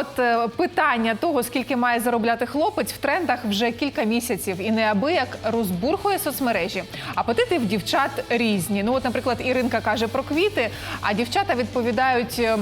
От е, питання того, скільки має заробляти хлопець в трендах вже кілька місяців і неабияк розбурхує соцмережі. Апетити в дівчат різні. Ну, от, наприклад, Іринка каже про квіти, а дівчата відповідають, е,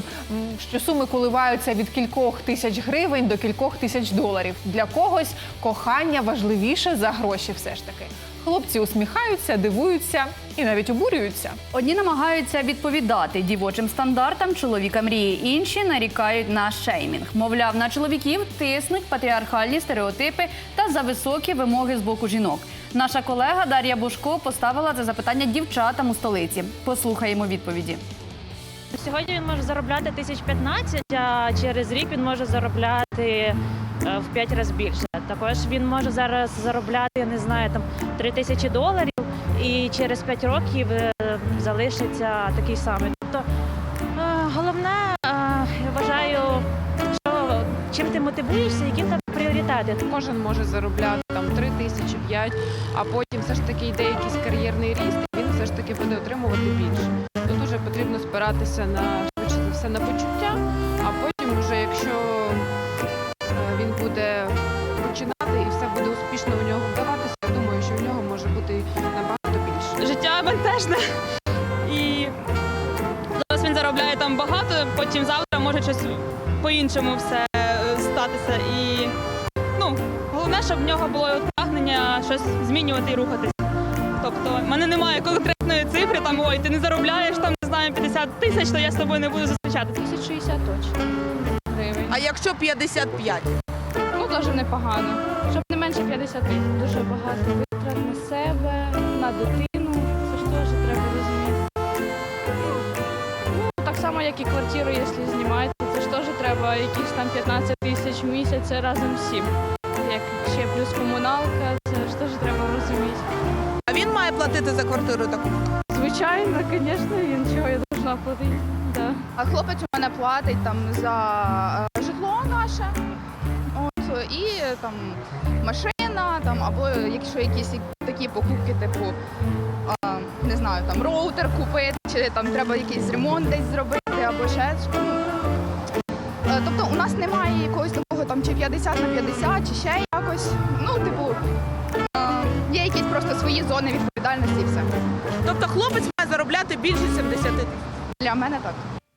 що суми коливаються від кількох тисяч гривень до кількох тисяч доларів. Для когось кохання важливіше за гроші, все ж таки. Хлопці усміхаються, дивуються і навіть обурюються. Одні намагаються відповідати дівочим стандартам чоловіка мрії, інші нарікають на шеймінг. Мовляв, на чоловіків тиснуть патріархальні стереотипи та за високі вимоги з боку жінок. Наша колега Дар'я Бушко поставила це запитання дівчатам у столиці. Послухаємо відповіді. Сьогодні він може заробляти тисяч 15, а через рік він може заробляти в 5 разів більше. Також він може зараз заробляти, я не знаю, там 3 тисячі доларів, і через 5 років е, залишиться такий самий. Тобто е, головне, е, я вважаю, що чим ти мотивуєшся, які тебе пріоритети. Кожен може заробляти там 3 тисячі, 5, а потім все ж таки йде якийсь кар'єрний ріст, він все ж таки буде отримувати більше. Тут дуже потрібно спиратися на все на почуття, а потім, вже якщо набагато більше. життя бентежне. І зараз він заробляє там багато, потім завтра може щось по-іншому все е, статися. І ну, головне, щоб в нього було прагнення щось змінювати і рухатись. Тобто, в мене немає конкретної цифри, там ой, ти не заробляєш там, не знаю, 50 тисяч, то я з тобою не буду зустрічатися. 1060 точно гривень. А якщо 55? Ну, дуже непогано. Щоб не менше 50. Дуже багато себе, на дитину. Це ж теж треба розуміти. Ну, так само, як і квартиру, якщо знімаєте, це ж теж треба якісь там 15 тисяч в місяць це разом всім. Як ще плюс комуналка, це ж теж треба розуміти. А він має платити за квартиру таку? Звичайно, звісно, він чого я должна платити. Да. А хлопець у мене платить там за е, житло наше. От, і там машина, там, або якщо якісь такі покупки, типу, а, не знаю, там роутер купити, чи там треба якийсь ремонт десь зробити, або ще. е, Тобто у нас немає якогось такого там чи 50 на 50, чи ще якось. Ну, типу, е, є якісь просто свої зони відповідальності і все. Тобто хлопець має заробляти більше 70 тисяч. Для мене так.